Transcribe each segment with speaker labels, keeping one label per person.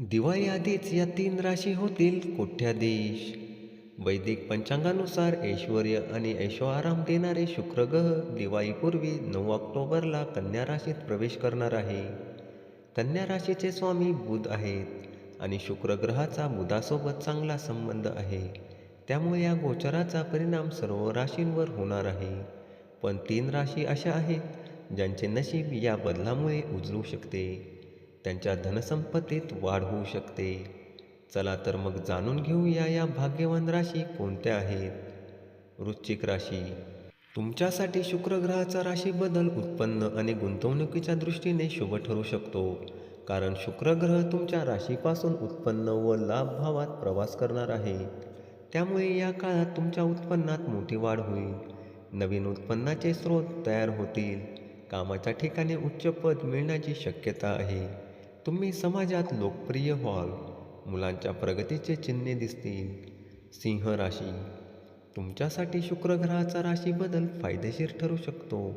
Speaker 1: दिवाळी आधीच या तीन राशी होतील कोठ्याधीश वैदिक पंचांगानुसार ऐश्वर आणि ऐशोआराम देणारे शुक्र ग्रह दिवाळीपूर्वी नऊ ऑक्टोबरला कन्या राशीत प्रवेश करणार आहे. कन्या राशीचे स्वामी बुध आहेत आणि शुक्र ग्रहाचा बुधासोबत चांगला संबंध आहे. त्यामुळे या गोचराचा परिणाम सर्व राशींवर होणार आहे. पण तीन राशी अशा आहेत ज्यांचे नशीब या बदलामुळे उजळू शकते. त्यांच्या धनसंपत्तीत वाढ होऊ शकते. चला तर मग जाणून घेऊया या भाग्यवान राशी कोणत्या आहेत? वृश्चिक राशी. तुमच्यासाठी शुक्रग्रहाचा राशीबद्दल राशी बदल उत्पन्न आणि गुंतवणुकीच्या दृष्टीने शुभ ठरू शकतो. कारण शुक्र ग्रह तुमच्या राशीपासून उत्पन्न व लाभ भावात प्रवास करणार आहे. त्यामुळे या काळात तुमच्या उत्पन्नात मोठी वाढ होईल. नवीन उत्पन्नाचे स्रोत तयार होतील. कामाच्या ठिकाणी उच्च पद मिळण्याची शक्यता आहे. तुम्ही समाजात लोकप्रिय व्हाल मुलांच्या प्रगतीचे चिन्हे दिसतील सिंह राशी. तुमच्यासाठी शुक्र ग्रहाचा राशी बदल फायदेशीर ठरू शकतो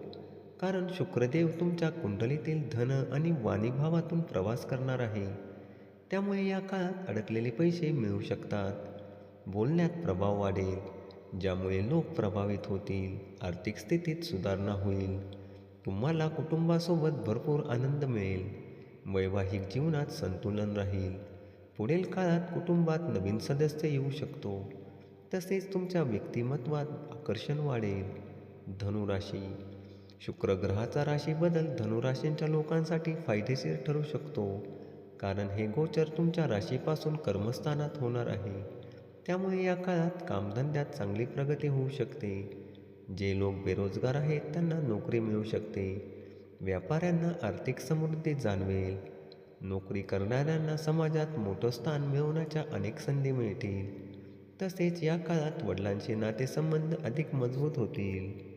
Speaker 1: कारण शुक्रदेव तुमच्या कुंडलीतील धन आणि वाणीभावातून प्रवास करणार आहे. त्यामुळे या काळात अडकलेले पैसे मिळू शकतात. बोलण्यात प्रभाव वाढेल ज्यामुळे लोक प्रभावित होतील आर्थिक स्थितीत सुधारणा होईल. तुम्हाला कुटुंबासोबत भरपूर आनंद मिळेल. वैवाहिक जीवनात संतुलन राहील. पुढील काळात कुटुंबात नवीन सदस्य येऊ शकतो. तसेच तुमच्या व्यक्तिमत्वात आकर्षण वाढेल. धनुराशी शुक्रग्रहाचा राशी बदल धनुराशींच्या लोकांसाठी फायदेशीर ठरू शकतो. कारण हे गोचर तुमच्या राशीपासून कर्मस्थानात होणार आहे. त्यामुळे या काळात कामधंद्यात चांगली प्रगती होऊ शकते. जे लोक बेरोजगार आहेत त्यांना नोकरी मिळू शकते. व्यापाऱ्यांना आर्थिक समृद्धी जाणवेल. नोकरी करणाऱ्यांना समाजात मोठं स्थान मिळवण्याच्या अनेक संधी मिळतील. तसेच या काळात वडिलांचे नातेसंबंध अधिक मजबूत होतील.